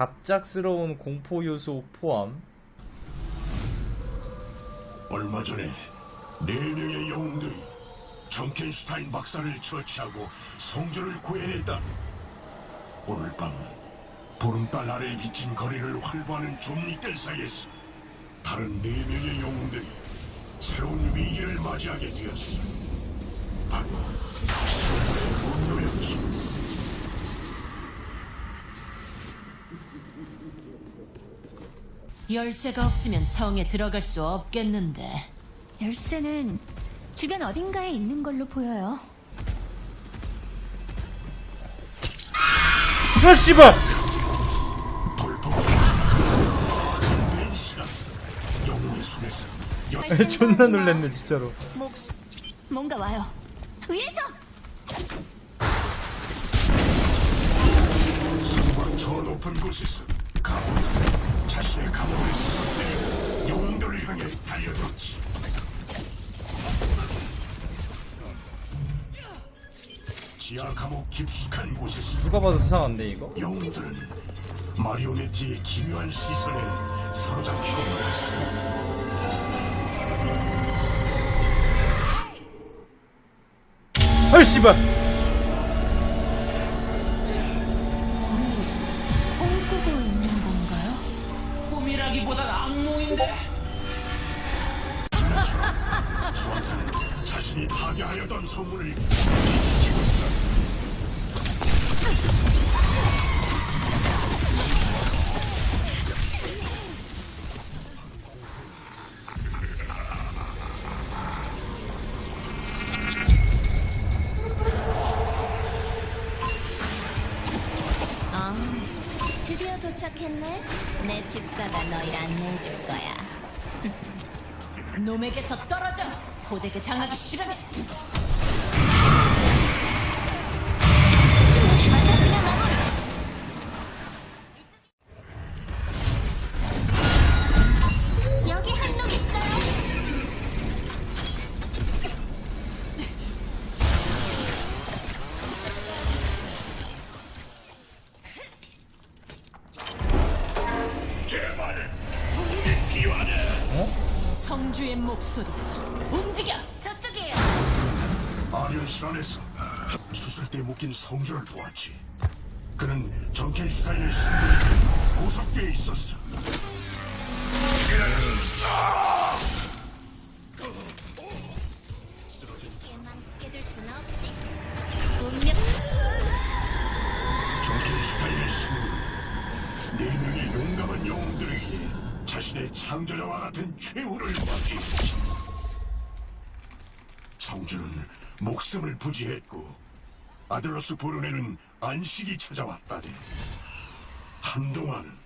갑작스러운 공포 요소 포함. 얼마 전에 네 명의 영웅들이 정켄슈타인 박사를 처치하고 성주를 구해냈다. 오늘 밤 보름달 아래에 비친 거리를 활보하는 좀니들 사이에서 다른 네 명의 영웅들이 새로운 위기를 맞이하게 되었어. 바로 성물의 분노였지. 열쇠가 없으면 성에 들어갈 수 없겠는데. 열쇠는 주변 어딘가에 있는 걸로 보여요. 아 씨발! 존나 놀랬네 진짜로. 목 뭔가 와요. 위에서 저 높은 곳에서 가오가 자신의 감옥을 부숴뜨리고 영웅들을 향해 달려들었지. 지하 감옥 깊숙한 곳에서 누가 봐도 수상한데 이거? 영웅들은 마리오네티의 기묘한 시선에 사로잡히고 말았어. 아 씨발! 꿈이라기보단 악몽인데. 수완사는 자신이 파괴하려던 소문을 지키고 있어. 도착했네. 내 집사가 너희를 안내해줄 거야. 놈에게서 떨어져. 고되게 당하기 싫으면 성주의 목소리. 움직여. 저쪽이에요. 아련실 안에서 수술대 묶인 성주를 보았지. 그는 정켄슈타인의 신분이 구석대에 있었어. 쉽게 망치게 둘 순 없지. 운명. 정켄슈타인의 신분은 네 명의 용감한 영웅들에게 자신의 창조자와 같은 최후를 맞이했지. 성주는 목숨을 부지했고 아들로스 보르네는 안식이 찾아왔다네. 한동안